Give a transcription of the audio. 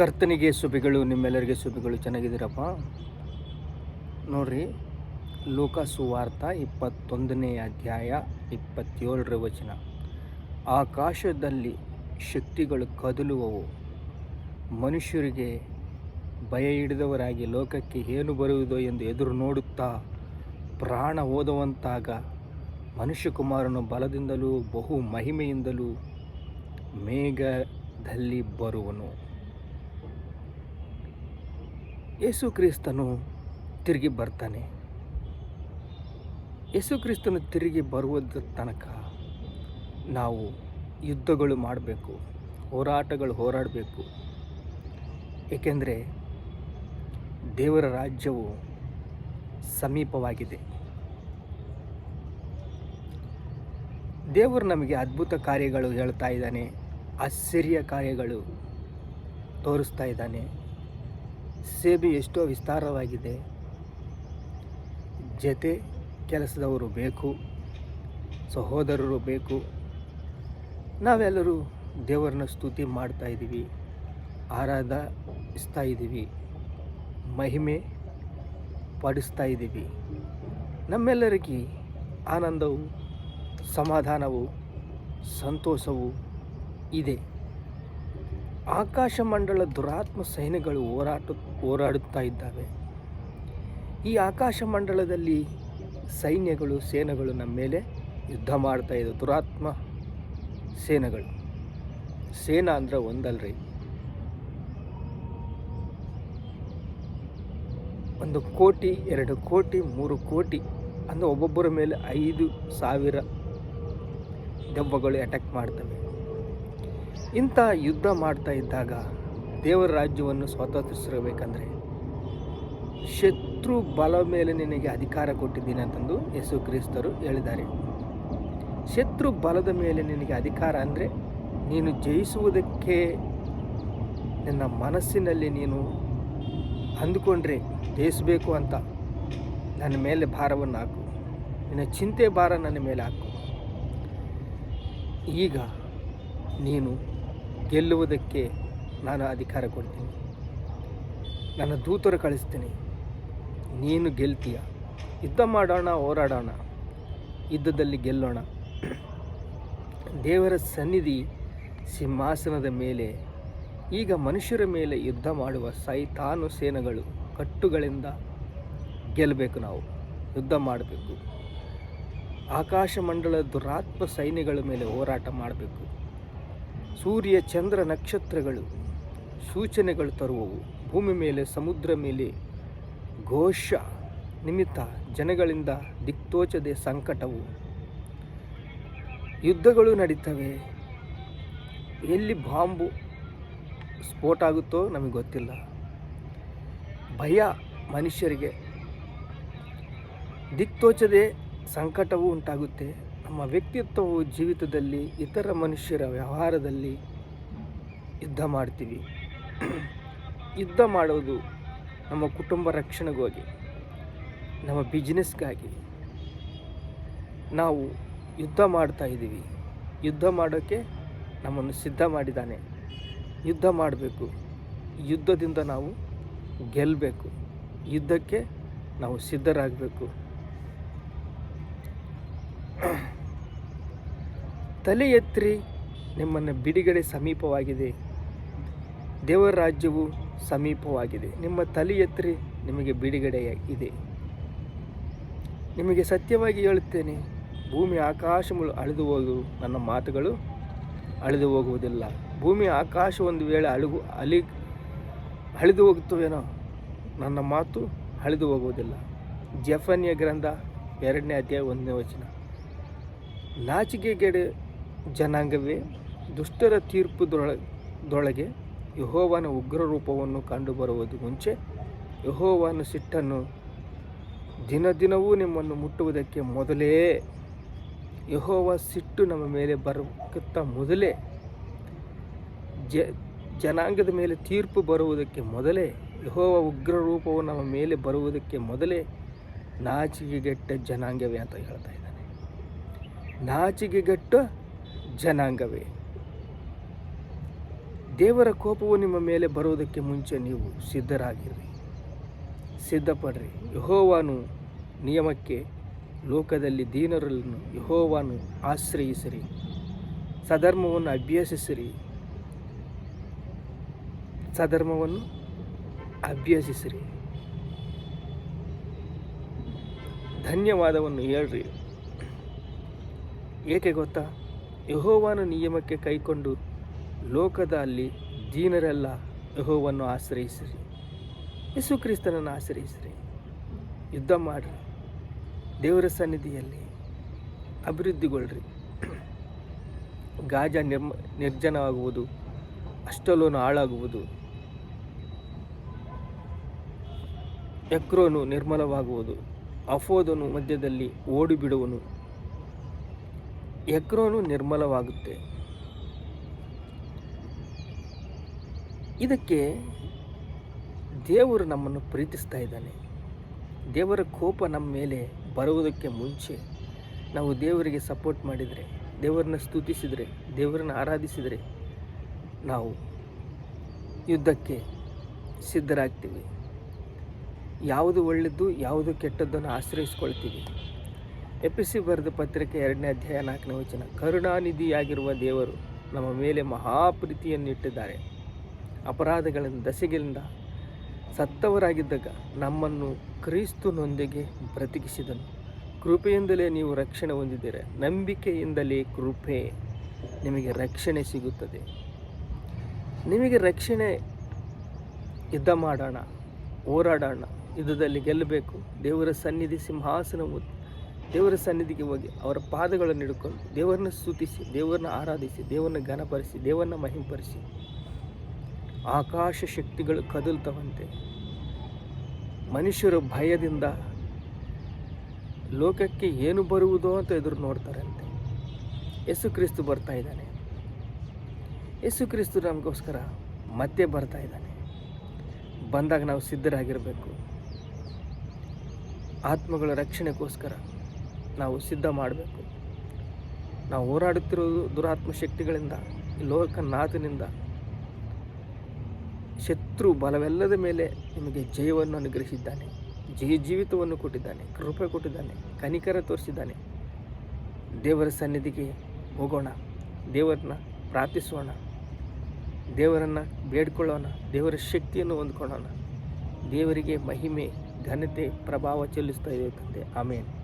ಕರ್ತನಿಗೆ ಸುಬಿಗಳು ನಿಮ್ಮೆಲ್ಲರಿಗೆ ಸುಬಿಗಳು ಚೆನ್ನಾಗಿದ್ದೀರಪ್ಪ? ನೋಡ್ರಿ, ಲೋಕ ಸುವಾರ್ಥ ಇಪ್ಪತ್ತೊಂದನೇ ಅಧ್ಯಾಯ ಇಪ್ಪತ್ತೇಳರ ವಚನ. ಆಕಾಶದಲ್ಲಿ ಶಕ್ತಿಗಳು ಕದಲುವವು. ಮನುಷ್ಯರಿಗೆ ಭಯ ಹಿಡಿದವರಾಗಿ ಲೋಕಕ್ಕೆ ಏನು ಬರುವುದೋ ಎಂದು ಎದುರು ನೋಡುತ್ತಾ ಪ್ರಾಣ ಓದುವಂತಾಗ ಮನುಷ್ಯಕುಮಾರನು ಬಲದಿಂದಲೂ ಬಹು ಮಹಿಮೆಯಿಂದಲೂ ಮೇಘದಲ್ಲಿ ಬರುವನು. ಯೇಸು ಕ್ರಿಸ್ತನು ತಿರುಗಿ ಬರ್ತಾನೆ. ಯೇಸು ಕ್ರಿಸ್ತನು ತಿರುಗಿ ಬರುವುದ ತನಕ ನಾವು ಯುದ್ಧಗಳು ಮಾಡಬೇಕು, ಹೋರಾಟಗಳು ಹೋರಾಡಬೇಕು. ಏಕೆಂದರೆ ದೇವರ ರಾಜ್ಯವು ಸಮೀಪವಾಗಿದೆ. ದೇವರು ನಮಗೆ ಅದ್ಭುತ ಕಾರ್ಯಗಳು ಹೇಳ್ತಾ ಇದ್ದಾನೆ, ಆಶ್ಚರ್ಯ ಕಾರ್ಯಗಳು ತೋರಿಸ್ತಾ ಇದ್ದಾನೆ. ಸೇಬೆ ಎಷ್ಟೋ ವಿಸ್ತಾರವಾಗಿದೆ. ಜತೆ ಕೆಲಸದವರು ಬೇಕು, ಸಹೋದರರು ಬೇಕು. ನಾವೆಲ್ಲರೂ ದೇವರನ್ನ ಸ್ತುತಿ ಮಾಡ್ತಾ ಇದ್ದೀವಿ, ಆರಾಧಿಸ್ತಾ ಇದ್ದೀವಿ, ಮಹಿಮೆ ಪಡಿಸ್ತಾ ಇದ್ದೀವಿ. ನಮ್ಮೆಲ್ಲರಿಗೆ ಆನಂದವು, ಸಮಾಧಾನವು, ಸಂತೋಷವು ಇದೆ. ಆಕಾಶ ಮಂಡಲ ದುರಾತ್ಮ ಸೈನ್ಯಗಳು ಹೋರಾಟ, ಹೋರಾಡುತ್ತಾ ಇದ್ದಾವೆ. ಈ ಆಕಾಶ ಮಂಡಲದಲ್ಲಿ ಸೈನ್ಯಗಳು, ಸೇನೆಗಳು ನಮ್ಮ ಮೇಲೆ ಯುದ್ಧ ಮಾಡ್ತಾ ಇದೆ. ದುರಾತ್ಮ ಸೇನೆಗಳು. ಸೇನಾ ಅಂದರೆ ಒಂದಲ್ರಿ. ಒಂದು ಕೋಟಿ, ಎರಡು ಕೋಟಿ, ಮೂರು ಕೋಟಿ ಅಂದರೆ ಒಬ್ಬೊಬ್ಬರ ಮೇಲೆ ಐದು ಸಾವಿರ ದೆವ್ವಗಳು ಅಟ್ಯಾಕ್ ಮಾಡ್ತವೆ. ಇಂಥ ಯುದ್ಧ ಮಾಡ್ತಾ ಇದ್ದಾಗ ದೇವರ ರಾಜ್ಯವನ್ನು ಸ್ವಾತಂತ್ರಿಸಿರಬೇಕಂದ್ರೆ ಶತ್ರು ಬಲ ಮೇಲೆ ನಿನಗೆ ಅಧಿಕಾರ ಕೊಟ್ಟಿದ್ದೀನಿ ಅಂತಂದು ಯೇಸು ಕ್ರಿಸ್ತರು ಹೇಳಿದ್ದಾರೆ. ಶತ್ರು ಬಲದ ಮೇಲೆ ನಿನಗೆ ಅಧಿಕಾರ ಅಂದರೆ ನೀನು ಜಯಿಸುವುದಕ್ಕೆ ನಿನ್ನ ಮನಸ್ಸಿನಲ್ಲಿ ನೀನು ಅಂದುಕೊಂಡ್ರೆ ಜಯಿಸಬೇಕು ಅಂತ ನನ್ನ ಮೇಲೆ ಭಾರವನ್ನು ಹಾಕು. ನಿನ್ನ ಚಿಂತೆ ಭಾರ ನನ್ನ ಮೇಲೆ ಹಾಕು. ಈಗ ನೀನು ಗೆಲ್ಲುವುದಕ್ಕೆ ನಾನು ಅಧಿಕಾರ ಕೊಡ್ತೀನಿ. ನನ್ನ ದೂತರು ಕಳಿಸ್ತೀನಿ. ನೀನು ಗೆಲ್ತೀಯ. ಯುದ್ಧ ಮಾಡೋಣ, ಹೋರಾಡೋಣ. ಯುದ್ಧದಲ್ಲಿ ಗೆಲ್ಲೋಣ. ದೇವರ ಸನ್ನಿಧಿ ಸಿಂಹಾಸನದ ಮೇಲೆ, ಈಗ ಮನುಷ್ಯರ ಮೇಲೆ ಯುದ್ಧ ಮಾಡುವ ಸೈತಾನು ಸೇನೆಗಳು ಕಟ್ಟುಗಳಿಂದ ಗೆಲ್ಲಬೇಕು ನಾವು. ಯುದ್ಧ ಮಾಡಬೇಕು. ಆಕಾಶ ಮಂಡಲ ದುರಾತ್ಮ ಸೈನ್ಯಗಳ ಮೇಲೆ ಹೋರಾಟ ಮಾಡಬೇಕು. ಸೂರ್ಯ ಚಂದ್ರ ನಕ್ಷತ್ರಗಳು ಸೂಚನೆಗಳು ತರುವವು. ಭೂಮಿ ಮೇಲೆ, ಸಮುದ್ರ ಮೇಲೆ ಘೋಷ ನಿಮಿತ್ತ ಜನಗಳಿಂದ ದಿಕ್ತೋಚದೆ ಸಂಕಟವು. ಯುದ್ಧಗಳು ನಡೀತವೆ. ಎಲ್ಲಿ ಬಾಂಬು ಸ್ಫೋಟ ಆಗುತ್ತೋ ನಮಗೆ ಗೊತ್ತಿಲ್ಲ. ಭಯ ಮನುಷ್ಯರಿಗೆ. ದಿಕ್ತೋಚದೆ ಸಂಕಟವೂ ಉಂಟಾಗುತ್ತೆ. ನಮ್ಮ ವ್ಯಕ್ತಿತ್ವವು ಜೀವಿತದಲ್ಲಿ ಇತರ ಮನುಷ್ಯರ ವ್ಯವಹಾರದಲ್ಲಿ ಯುದ್ಧ ಮಾಡ್ತೀವಿ. ಯುದ್ಧ ಮಾಡೋದು ನಮ್ಮ ಕುಟುಂಬ ರಕ್ಷಣೆಗಾಗಿ, ನಮ್ಮ ಬಿಸ್ನೆಸ್ಗಾಗಿ ನಾವು ಯುದ್ಧ ಮಾಡ್ತಾ ಇದ್ದೀವಿ. ಯುದ್ಧ ಮಾಡೋಕ್ಕೆ ನಮ್ಮನ್ನು ಸಿದ್ಧ ಮಾಡಿದ್ದಾನೆ. ಯುದ್ಧ ಮಾಡಬೇಕು. ಯುದ್ಧದಿಂದ ನಾವು ಗೆಲ್ಲಬೇಕು ಯುದ್ಧಕ್ಕೆ ನಾವು ಸಿದ್ಧರಾಗಬೇಕು. ತಲೆ ಎತ್ತಿರಿ ನಿಮ್ಮನ್ನು ಬಿಡುಗಡೆ ಸಮೀಪವಾಗಿದೆ. ದೇವರ ರಾಜ್ಯವು ಸಮೀಪವಾಗಿದೆ. ನಿಮ್ಮ ತಲೆ ಎತ್ತಿರಿ ನಿಮಗೆ ಬಿಡುಗಡೆ ಇದೆ ನಿಮಗೆ ಸತ್ಯವಾಗಿ ಹೇಳುತ್ತೇನೆ, ಭೂಮಿ ಆಕಾಶಗಳು ಅಳೆದು ಹೋಗು, ನನ್ನ ಮಾತುಗಳು ಅಳೆದು ಹೋಗುವುದಿಲ್ಲ. ಭೂಮಿ ಆಕಾಶ ಒಂದು ವೇಳೆ ಅಳುಗು, ಅಲಿ, ಅಳಿದು ಹೋಗುತ್ತವೇನೋ, ನನ್ನ ಮಾತು ಅಳಿದು ಹೋಗುವುದಿಲ್ಲ. ಜಫನ್ಯ ಗ್ರಂಥ ಎರಡನೇ ಅಧ್ಯಾಯ ಒಂದನೇ ವಚನ. ನಾಚಿಕೆಗೆಡೆ ಜನಾಂಗವೇ ದುಷ್ಟರ ತೀರ್ಪುದೊಳಗೆ ಯಹೋವನ ಉಗ್ರ ರೂಪವನ್ನು ಕಂಡುಬರುವುದು ಮುಂಚೆ ಯಹೋವನ ಸಿಟ್ಟನ್ನು ದಿನ ದಿನವೂ ನಿಮ್ಮನ್ನು ಮುಟ್ಟುವುದಕ್ಕೆ ಮೊದಲೇ ಯಹೋವ ಸಿಟ್ಟು ನಮ್ಮ ಮೇಲೆ ಬರೋಕ್ಕಿಂತ ಮೊದಲೇ ಜ ಜನಾಂಗದ ಮೇಲೆ ತೀರ್ಪು ಬರುವುದಕ್ಕೆ ಮೊದಲೇ ಯಹೋವ ಉಗ್ರ ರೂಪವು ನಮ್ಮ ಮೇಲೆ ಬರುವುದಕ್ಕೆ ಮೊದಲೇ ನಾಚಿಗೆಗೆಟ್ಟ ಜನಾಂಗವೇ ಅಂತ ಹೇಳ್ತಾ ಇದ್ದಾನೆ. ನಾಚಿಕೆಗೆಟ್ಟ ಜನಾಂಗವೇ. ದೇವರ ಕೋಪವು ನಿಮ್ಮ ಮೇಲೆ ಬರುವುದಕ್ಕೆ ಮುಂಚೆ ನೀವು ಸಿದ್ಧರಾಗಿರಿ. ಸಿದ್ಧಪಡ್ರಿ. ಯಹೋವಾನು ನಿಯಮಕ್ಕೆ, ಲೋಕದಲ್ಲಿ ದೀನರನ್ನು ಯಹೋವಾನು ಆಶ್ರಯಿಸಿರಿ. ಸಧರ್ಮವನ್ನು ಅಭ್ಯಸಿಸಿರಿ. ಸಧರ್ಮವನ್ನು ಅಭ್ಯಸಿಸಿರಿ. ಧನ್ಯವಾದವನ್ನು ಹೇಳ್ರಿ. ಏಕೆ ಗೊತ್ತಾ? ಯಹೋವನ ನಿಯಮಕ್ಕೆ ಕೈಕೊಂಡು ಲೋಕದ ಅಲ್ಲಿ ದೀನರೆಲ್ಲ ಯಹೋವನ್ನು ಆಶ್ರಯಿಸಿರಿ. ಯೇಸು ಕ್ರಿಸ್ತನನ್ನು ಆಶ್ರಯಿಸಿರಿ. ಯುದ್ಧ ಮಾಡಿರಿ. ದೇವರ ಸನ್ನಿಧಿಯಲ್ಲಿ ಅಭಿವೃದ್ಧಿಗೊಳ್ರಿ. ಗಾಜ ನಿರ್ಮ, ನಿರ್ಜನವಾಗುವುದು, ಅಷ್ಟಲೋನು ಹಾಳಾಗುವುದು, ಎಕ್ರೋನು ನಿರ್ಮಲವಾಗುವುದು, ಅಫೋದನು ಮಧ್ಯದಲ್ಲಿ ಓಡಿಬಿಡುವನು. ಎಕ್ರೋನು ನಿರ್ಮಲವಾಗುತ್ತೆ. ಇದಕ್ಕೆ ದೇವರು ನಮ್ಮನ್ನು ಪ್ರೀತಿಸ್ತಾ ಇದ್ದಾನೆ. ದೇವರ ಕೋಪ ನಮ್ಮ ಮೇಲೆ ಬರುವುದಕ್ಕೆ ಮುಂಚೆ ನಾವು ದೇವರಿಗೆ ಸಪೋರ್ಟ್ ಮಾಡಿದರೆ, ದೇವರನ್ನ ಸ್ತುತಿಸಿದರೆ, ದೇವರನ್ನು ಆರಾಧಿಸಿದರೆ ನಾವು ಯುದ್ಧಕ್ಕೆ ಸಿದ್ಧರಾಗ್ತೀವಿ. ಯಾವುದು ಒಳ್ಳೆಯದು, ಯಾವುದು ಕೆಟ್ಟದ್ದನ್ನು ಆಶ್ರಯಿಸ್ಕೊಳ್ತೀವಿ. ಎಪಿಸಿ ಬರೆದ ಪತ್ರಿಕೆ ಎರಡನೇ ಅಧ್ಯಾಯ ನಾಲ್ಕನೇ ವಚನ. ಕರುಣಾನಿಧಿಯಾಗಿರುವ ದೇವರು ನಮ್ಮ ಮೇಲೆ ಮಹಾಪ್ರೀತಿಯನ್ನಿಟ್ಟಿದ್ದಾರೆ. ಅಪರಾಧಗಳಿಂದ ದಸೆಗಳಿಂದ ಸತ್ತವರಾಗಿದ್ದಾಗ ನಮ್ಮನ್ನು ಕ್ರಿಸ್ತನೊಂದಿಗೆ ಬ್ರತಿಕಿಸಿದನು. ಕೃಪೆಯಿಂದಲೇ ನೀವು ರಕ್ಷಣೆ ಹೊಂದಿದ್ದೀರ. ನಂಬಿಕೆಯಿಂದಲೇ ಕೃಪೆ ನಿಮಗೆ ರಕ್ಷಣೆ ಸಿಗುತ್ತದೆ. ನಿಮಗೆ ರಕ್ಷಣೆ ಯುದ್ಧ ಮಾಡೋಣ, ಹೋರಾಡೋಣ. ಯುದ್ಧದಲ್ಲಿ ಗೆಲ್ಲಬೇಕು. ದೇವರ ಸನ್ನಿಧಿ ಸಿಂಹಾಸನ ಮುತ್ತು ದೇವರ ಸನ್ನಿಧಿಗೆ ಹೋಗಿ ಅವರ ಪಾದಗಳನ್ನು ಹಿಡ್ಕೊಂಡು ದೇವರನ್ನ ಸ್ತುತಿಸಿ, ದೇವರನ್ನ ಆರಾಧಿಸಿ, ದೇವರನ್ನ ಘನಪರಿಸಿ, ದೇವರನ್ನ ಮಹಿಂಪರಿಸಿ. ಆಕಾಶ ಶಕ್ತಿಗಳು ಕದಲ್ತವಂತೆ. ಮನುಷ್ಯರು ಭಯದಿಂದ ಲೋಕಕ್ಕೆ ಏನು ಬರುವುದೋ ಅಂತ ಎದುರು ನೋಡ್ತಾರಂತೆ. ಯೇಸು ಕ್ರಿಸ್ತು ಬರ್ತಾ ಇದ್ದಾನೆ. ಯೇಸು ಕ್ರಿಸ್ತು ನಮಗೋಸ್ಕರ ಮತ್ತೆ ಬರ್ತಾ ಇದ್ದಾನೆ. ಬಂದಾಗ ನಾವು ಸಿದ್ಧರಾಗಿರಬೇಕು. ಆತ್ಮಗಳ ರಕ್ಷಣೆಗೋಸ್ಕರ. ನಾವು ಸಿದ್ಧ ಮಾಡಬೇಕು. ನಾವು ಹೋರಾಡುತ್ತಿರುವುದು ದುರಾತ್ಮ ಶಕ್ತಿಗಳಿಂದ ಲೋಕನಾಥನಿಂದ. ಶತ್ರು ಬಲವೆಲ್ಲದ ಮೇಲೆ ನಿಮಗೆ ಜಯವನ್ನು ಅನುಗ್ರಹಿಸಿದ್ದಾನೆ, ಜಯ ಜೀವಿತವನ್ನು ಕೊಟ್ಟಿದ್ದಾನೆ, ಕೃಪೆ ಕೊಟ್ಟಿದ್ದಾನೆ, ಕನಿಕರ ತೋರಿಸಿದ್ದಾನೆ. ದೇವರ ಸನ್ನಿಧಿಗೆ ಹೋಗೋಣ, ದೇವರನ್ನ ಪ್ರಾರ್ಥಿಸೋಣ, ದೇವರನ್ನು ಬೇಡ್ಕೊಳ್ಳೋಣ, ದೇವರ ಶಕ್ತಿಯನ್ನು ಹೊಂದ್ಕೊಳ್ಳೋಣ. ದೇವರಿಗೆ ಮಹಿಮೆ, ಘನತೆ, ಪ್ರಭಾವ ಚೆಲ್ಲಿಸ್ತಾ ತಂದೆ. ಆಮೇಲೆ